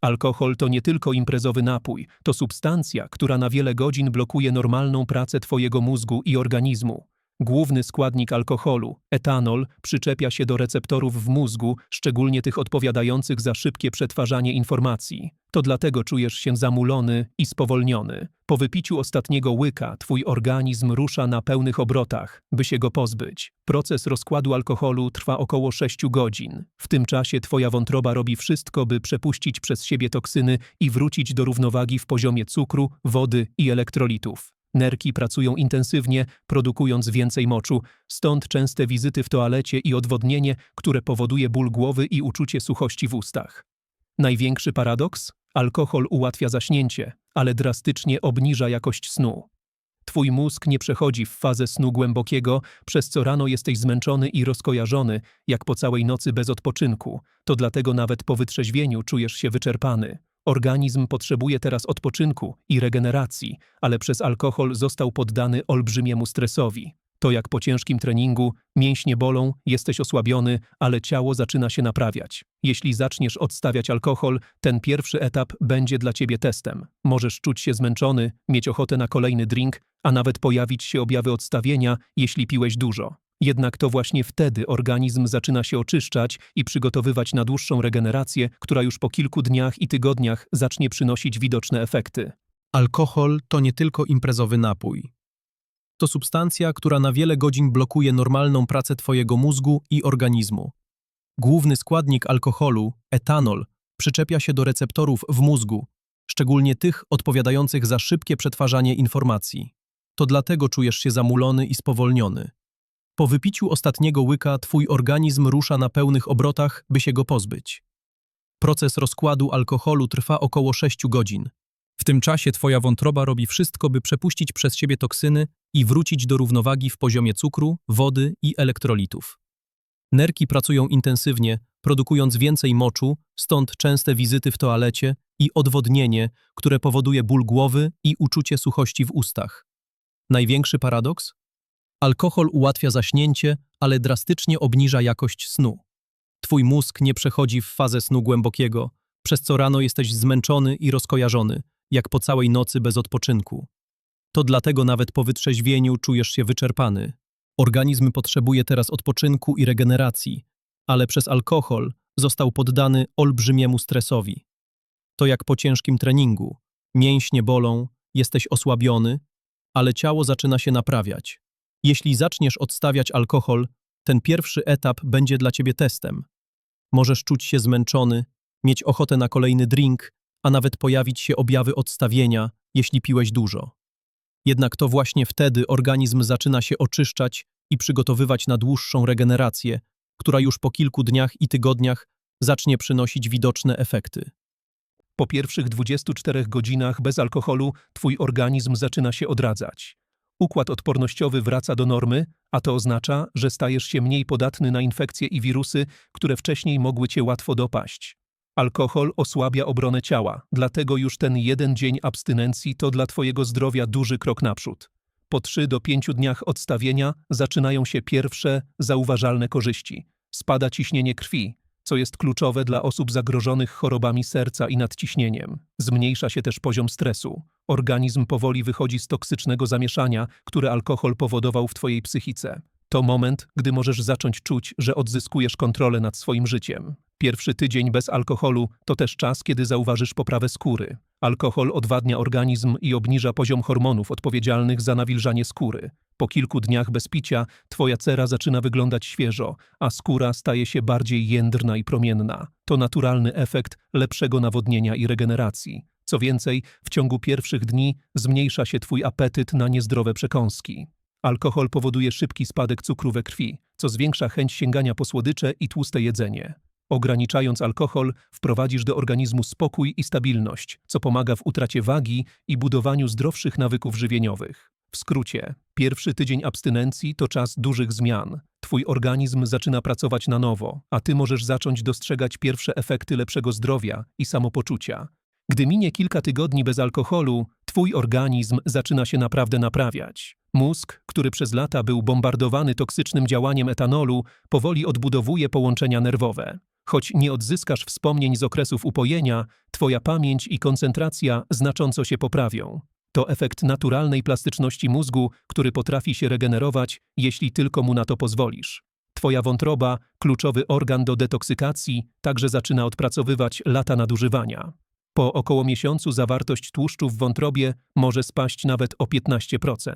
Alkohol to nie tylko imprezowy napój, to substancja, która na wiele godzin blokuje normalną pracę Twojego mózgu i organizmu. Główny składnik alkoholu, etanol, przyczepia się do receptorów w mózgu, szczególnie tych odpowiadających za szybkie przetwarzanie informacji. To dlatego czujesz się zamulony i spowolniony. Po wypiciu ostatniego łyka twój organizm rusza na pełnych obrotach, by się go pozbyć. Proces rozkładu alkoholu trwa około 6 godzin. W tym czasie twoja wątroba robi wszystko, by przepuścić przez siebie toksyny i wrócić do równowagi w poziomie cukru, wody i elektrolitów. Nerki pracują intensywnie, produkując więcej moczu, stąd częste wizyty w toalecie i odwodnienie, które powoduje ból głowy i uczucie suchości w ustach. Największy paradoks? Alkohol ułatwia zaśnięcie, ale drastycznie obniża jakość snu. Twój mózg nie przechodzi w fazę snu głębokiego, przez co rano jesteś zmęczony i rozkojarzony, jak po całej nocy bez odpoczynku. To dlatego nawet po wytrzeźwieniu czujesz się wyczerpany. Organizm potrzebuje teraz odpoczynku i regeneracji, ale przez alkohol został poddany olbrzymiemu stresowi. To jak po ciężkim treningu, mięśnie bolą, jesteś osłabiony, ale ciało zaczyna się naprawiać. Jeśli zaczniesz odstawiać alkohol, ten pierwszy etap będzie dla ciebie testem. Możesz czuć się zmęczony, mieć ochotę na kolejny drink, a nawet pojawić się objawy odstawienia, jeśli piłeś dużo. Jednak to właśnie wtedy organizm zaczyna się oczyszczać i przygotowywać na dłuższą regenerację, która już po kilku dniach i tygodniach zacznie przynosić widoczne efekty. Alkohol to nie tylko imprezowy napój. To substancja, która na wiele godzin blokuje normalną pracę Twojego mózgu i organizmu. Główny składnik alkoholu, etanol, przyczepia się do receptorów w mózgu, szczególnie tych odpowiadających za szybkie przetwarzanie informacji. To dlatego czujesz się zamulony i spowolniony. Po wypiciu ostatniego łyka Twój organizm rusza na pełnych obrotach, by się go pozbyć. Proces rozkładu alkoholu trwa około 6 godzin. W tym czasie Twoja wątroba robi wszystko, by przepuścić przez siebie toksyny i wrócić do równowagi w poziomie cukru, wody i elektrolitów. Nerki pracują intensywnie, produkując więcej moczu, stąd częste wizyty w toalecie i odwodnienie, które powoduje ból głowy i uczucie suchości w ustach. Największy paradoks? Alkohol ułatwia zaśnięcie, ale drastycznie obniża jakość snu. Twój mózg nie przechodzi w fazę snu głębokiego, przez co rano jesteś zmęczony i rozkojarzony, jak po całej nocy bez odpoczynku. To dlatego nawet po wytrzeźwieniu czujesz się wyczerpany. Organizm potrzebuje teraz odpoczynku i regeneracji, ale przez alkohol został poddany olbrzymiemu stresowi. To jak po ciężkim treningu. Mięśnie bolą, jesteś osłabiony, ale ciało zaczyna się naprawiać. Jeśli zaczniesz odstawiać alkohol, ten pierwszy etap będzie dla ciebie testem. Możesz czuć się zmęczony, mieć ochotę na kolejny drink, a nawet pojawić się objawy odstawienia, jeśli piłeś dużo. Jednak to właśnie wtedy organizm zaczyna się oczyszczać i przygotowywać na dłuższą regenerację, która już po kilku dniach i tygodniach zacznie przynosić widoczne efekty. Po pierwszych 24 godzinach bez alkoholu twój organizm zaczyna się odradzać. Układ odpornościowy wraca do normy, a to oznacza, że stajesz się mniej podatny na infekcje i wirusy, które wcześniej mogły cię łatwo dopaść. Alkohol osłabia obronę ciała, dlatego już ten jeden dzień abstynencji to dla twojego zdrowia duży krok naprzód. Po 3 do 5 dniach odstawienia zaczynają się pierwsze, zauważalne korzyści. Spada ciśnienie krwi, co jest kluczowe dla osób zagrożonych chorobami serca i nadciśnieniem. Zmniejsza się też poziom stresu. Organizm powoli wychodzi z toksycznego zamieszania, które alkohol powodował w twojej psychice. To moment, gdy możesz zacząć czuć, że odzyskujesz kontrolę nad swoim życiem. Pierwszy tydzień bez alkoholu to też czas, kiedy zauważysz poprawę skóry. Alkohol odwadnia organizm i obniża poziom hormonów odpowiedzialnych za nawilżanie skóry. Po kilku dniach bez picia twoja cera zaczyna wyglądać świeżo, a skóra staje się bardziej jędrna i promienna. To naturalny efekt lepszego nawodnienia i regeneracji. Co więcej, w ciągu pierwszych dni zmniejsza się twój apetyt na niezdrowe przekąski. Alkohol powoduje szybki spadek cukru we krwi, co zwiększa chęć sięgania po słodycze i tłuste jedzenie. Ograniczając alkohol, wprowadzisz do organizmu spokój i stabilność, co pomaga w utracie wagi i budowaniu zdrowszych nawyków żywieniowych. W skrócie, pierwszy tydzień abstynencji to czas dużych zmian. Twój organizm zaczyna pracować na nowo, a ty możesz zacząć dostrzegać pierwsze efekty lepszego zdrowia i samopoczucia. Gdy minie kilka tygodni bez alkoholu, twój organizm zaczyna się naprawdę naprawiać. Mózg, który przez lata był bombardowany toksycznym działaniem etanolu, powoli odbudowuje połączenia nerwowe. Choć nie odzyskasz wspomnień z okresów upojenia, twoja pamięć i koncentracja znacząco się poprawią. To efekt naturalnej plastyczności mózgu, który potrafi się regenerować, jeśli tylko mu na to pozwolisz. Twoja wątroba, kluczowy organ do detoksykacji, także zaczyna odpracowywać lata nadużywania. Po około miesiącu zawartość tłuszczu w wątrobie może spaść nawet o 15%.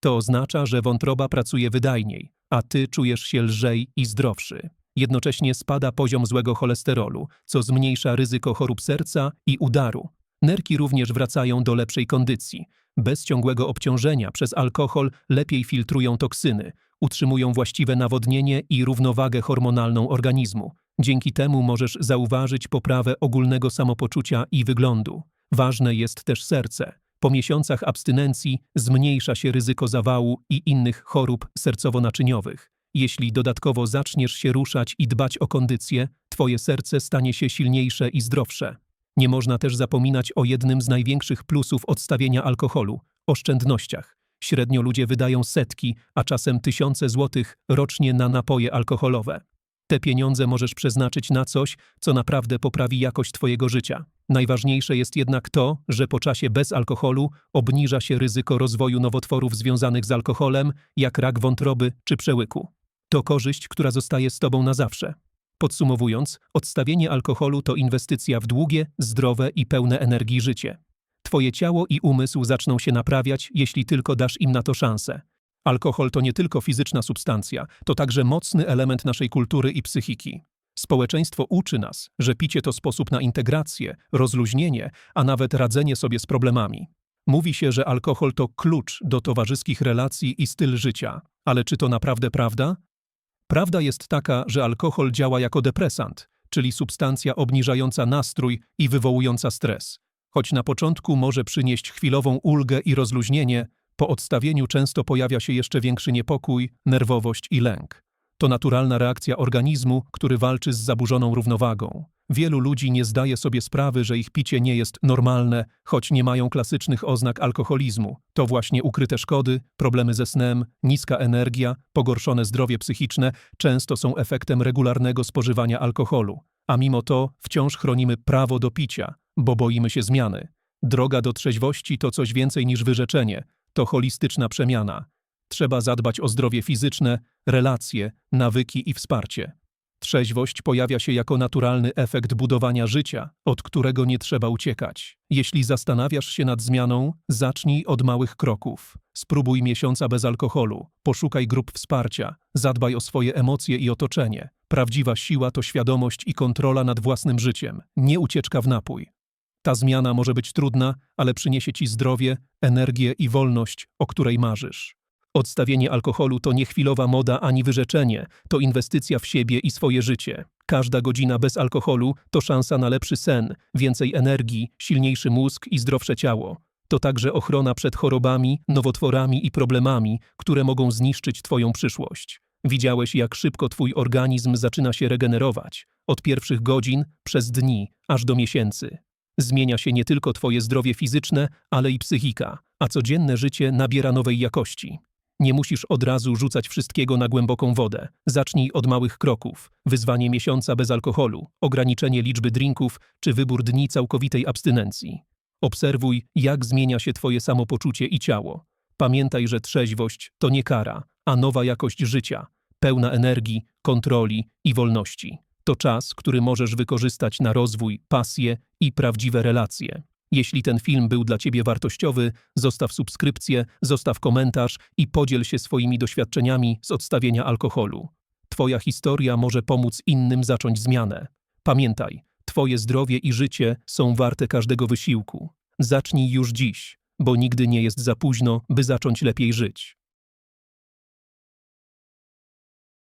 To oznacza, że wątroba pracuje wydajniej, a ty czujesz się lżej i zdrowszy. Jednocześnie spada poziom złego cholesterolu, co zmniejsza ryzyko chorób serca i udaru. Nerki również wracają do lepszej kondycji. Bez ciągłego obciążenia przez alkohol lepiej filtrują toksyny, utrzymują właściwe nawodnienie i równowagę hormonalną organizmu. Dzięki temu możesz zauważyć poprawę ogólnego samopoczucia i wyglądu. Ważne jest też serce. Po miesiącach abstynencji zmniejsza się ryzyko zawału i innych chorób sercowo-naczyniowych. Jeśli dodatkowo zaczniesz się ruszać i dbać o kondycję, twoje serce stanie się silniejsze i zdrowsze. Nie można też zapominać o jednym z największych plusów odstawienia alkoholu oszczędnościach. Średnio ludzie wydają setki, a czasem tysiące złotych rocznie na napoje alkoholowe. Te pieniądze możesz przeznaczyć na coś, co naprawdę poprawi jakość Twojego życia. Najważniejsze jest jednak to, że po czasie bez alkoholu obniża się ryzyko rozwoju nowotworów związanych z alkoholem, jak rak wątroby czy przełyku. To korzyść, która zostaje z Tobą na zawsze. Podsumowując, odstawienie alkoholu to inwestycja w długie, zdrowe i pełne energii życie. Twoje ciało i umysł zaczną się naprawiać, jeśli tylko dasz im na to szansę. Alkohol to nie tylko fizyczna substancja, to także mocny element naszej kultury i psychiki. Społeczeństwo uczy nas, że picie to sposób na integrację, rozluźnienie, a nawet radzenie sobie z problemami. Mówi się, że alkohol to klucz do towarzyskich relacji i styl życia. Ale czy to naprawdę prawda? Prawda jest taka, że alkohol działa jako depresant, czyli substancja obniżająca nastrój i wywołująca stres. Choć na początku może przynieść chwilową ulgę i rozluźnienie, po odstawieniu często pojawia się jeszcze większy niepokój, nerwowość i lęk. To naturalna reakcja organizmu, który walczy z zaburzoną równowagą. Wielu ludzi nie zdaje sobie sprawy, że ich picie nie jest normalne, choć nie mają klasycznych oznak alkoholizmu. To właśnie ukryte szkody, problemy ze snem, niska energia, pogorszone zdrowie psychiczne często są efektem regularnego spożywania alkoholu. A mimo to wciąż chronimy prawo do picia, bo boimy się zmiany. Droga do trzeźwości to coś więcej niż wyrzeczenie, to holistyczna przemiana. Trzeba zadbać o zdrowie fizyczne, relacje, nawyki i wsparcie. Trzeźwość pojawia się jako naturalny efekt budowania życia, od którego nie trzeba uciekać. Jeśli zastanawiasz się nad zmianą, zacznij od małych kroków. Spróbuj miesiąca bez alkoholu, poszukaj grup wsparcia, zadbaj o swoje emocje i otoczenie. Prawdziwa siła to świadomość i kontrola nad własnym życiem, nie ucieczka w napój. Ta zmiana może być trudna, ale przyniesie ci zdrowie, energię i wolność, o której marzysz. Odstawienie alkoholu to nie chwilowa moda ani wyrzeczenie, to inwestycja w siebie i swoje życie. Każda godzina bez alkoholu to szansa na lepszy sen, więcej energii, silniejszy mózg i zdrowsze ciało. To także ochrona przed chorobami, nowotworami i problemami, które mogą zniszczyć Twoją przyszłość. Widziałeś, jak szybko Twój organizm zaczyna się regenerować od pierwszych godzin, przez dni, aż do miesięcy. Zmienia się nie tylko Twoje zdrowie fizyczne, ale i psychika, a codzienne życie nabiera nowej jakości. Nie musisz od razu rzucać wszystkiego na głęboką wodę. Zacznij od małych kroków. Wyzwanie miesiąca bez alkoholu, ograniczenie liczby drinków czy wybór dni całkowitej abstynencji. Obserwuj, jak zmienia się Twoje samopoczucie i ciało. Pamiętaj, że trzeźwość to nie kara, a nowa jakość życia, pełna energii, kontroli i wolności. To czas, który możesz wykorzystać na rozwój, pasję i prawdziwe relacje. Jeśli ten film był dla Ciebie wartościowy, zostaw subskrypcję, zostaw komentarz i podziel się swoimi doświadczeniami z odstawienia alkoholu. Twoja historia może pomóc innym zacząć zmianę. Pamiętaj, Twoje zdrowie i życie są warte każdego wysiłku. Zacznij już dziś, bo nigdy nie jest za późno, by zacząć lepiej żyć.